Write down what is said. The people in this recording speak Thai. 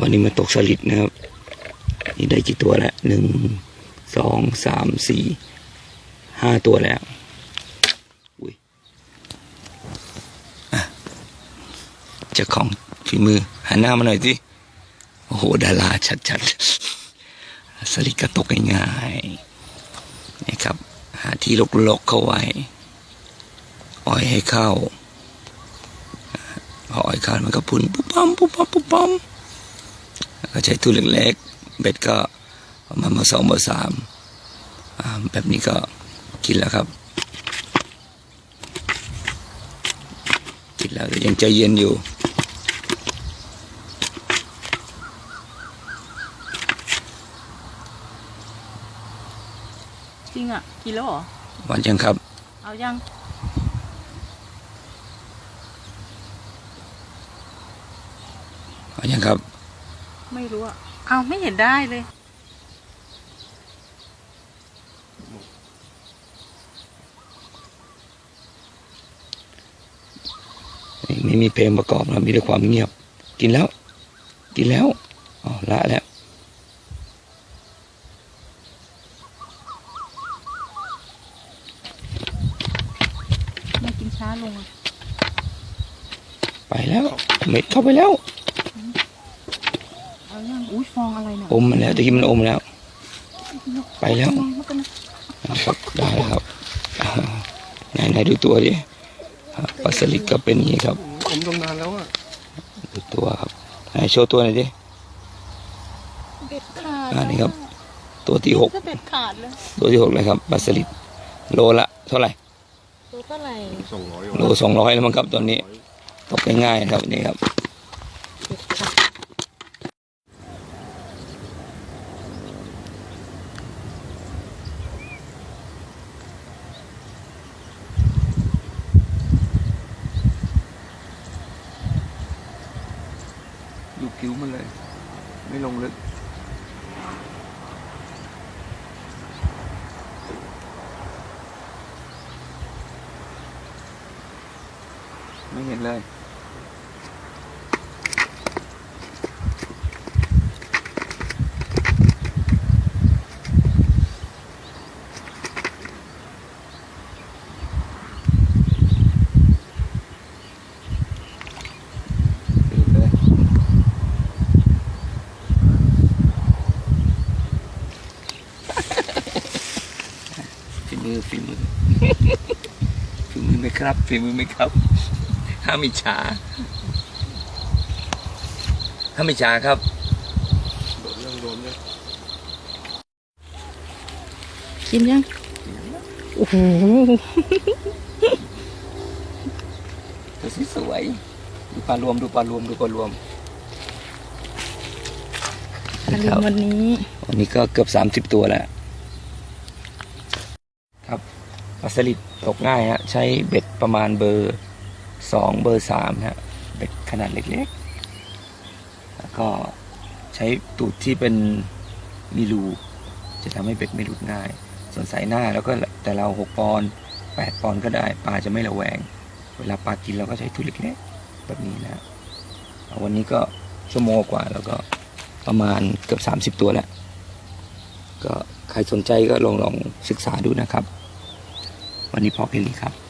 วันนี้มาตกสลิดนะครับ นี่ได้กี่ตัวแล้วหนึ่งสองสามสี่ห้าตัวแล้วอุ้ยอะเจ้าของฝีมือหันหน้ามาหน่อยสิโอ้โหดาราชัดๆสลิดก็ตกง่ายๆนี่ครับ หาที่ลกๆเข้าไว้อ่อยให้เข้าพออ่อยเข้ามันก็พุ่นปุ๊บปั๊มปุ๊บปั๊มปุ๊บปั๊ม ก็ใช้ตู้เล็กๆ เบ็ดก็ประมาณมาสองมาสามอ่าแบบนี้ก็กินแล้วครับ กินแล้วแต่ยังใจเย็นอยู่จริงอะกินแล้วเหรอวันยังครับ เอายังวันยังครับ ไม่รู้อะเอาไม่เห็นได้เลยไม่ไม่มีเพลงประกอบนะมีแต่ความเงียบ กินแล้ว กินแล้วอ๋อละแล้วไม่กินช้าลงอะไปแล้วเม็ดเข้าไปแล้ว เอายังอุ้ยฟองอะไรเนี่ยอมมันแล้วตะกี้มันอมแล้ว ไปแล้วฟองมันก็นะนะครับได้แล้วครับอ่าไหนไหนดูตัวดิอ่าปลาสลิดก็เป็นอย่างนี้ครับผมตรงนานแล้วอะดูตัวครับไหนโชว์ตัวหน่อยดิเบ็ดขาดอ่านี่ครับ ตัวที่หกก็เบ็ดขาดเลยตัวที่หกเลยครับปลาสลิดโลละเท่าไหร่ตัวเท่าไหร่สองร้อยโลสองร้อยแล้วมั้งครับตอนนี้ตกง่ายๆนะครับนี่ครับ เบ็ดขาด ดูผิวมันเลย ไม่ลงลึก ไม่เห็นเลย มือฝีมือฝีมือไหมครับฝีมือไหมครับ ห้ามอิจฉาห้ามอิจฉาครับโดนยังโดนยังกินยัง โอ้โหตัวสวยๆดูปลารวมดูปลารวมดูปลารวมอารมณ์วันนี้ วันนี้ก็เกือบสามสิบตัวแล้ว ครับ ปลาสลิดตกง่ายฮะใช้เบ็ดประมาณเบอร์สองเบอร์สามฮะเบ็ดขนาดเล็กๆ แล้วก็ใช้ตูดที่เป็นมีรูจะทำให้เบ็ดไม่หลุดง่าย ส่วนสายหน้าแล้วก็แต่เราหกปอนด์แปดปอนด์ก็ได้ปลาจะไม่ระแวง เวลาปลากินเราก็ใช้ตูดเล็กๆแบบนี้นะฮะวันนี้ก็ชั่วโมงกว่าแล้วก็ประมาณเกือบสามสิบ30 ตัวแล้ว ก็ใครสนใจก็ลองลองศึกษาดูนะครับ วันนี้พอแค่นี้ครับ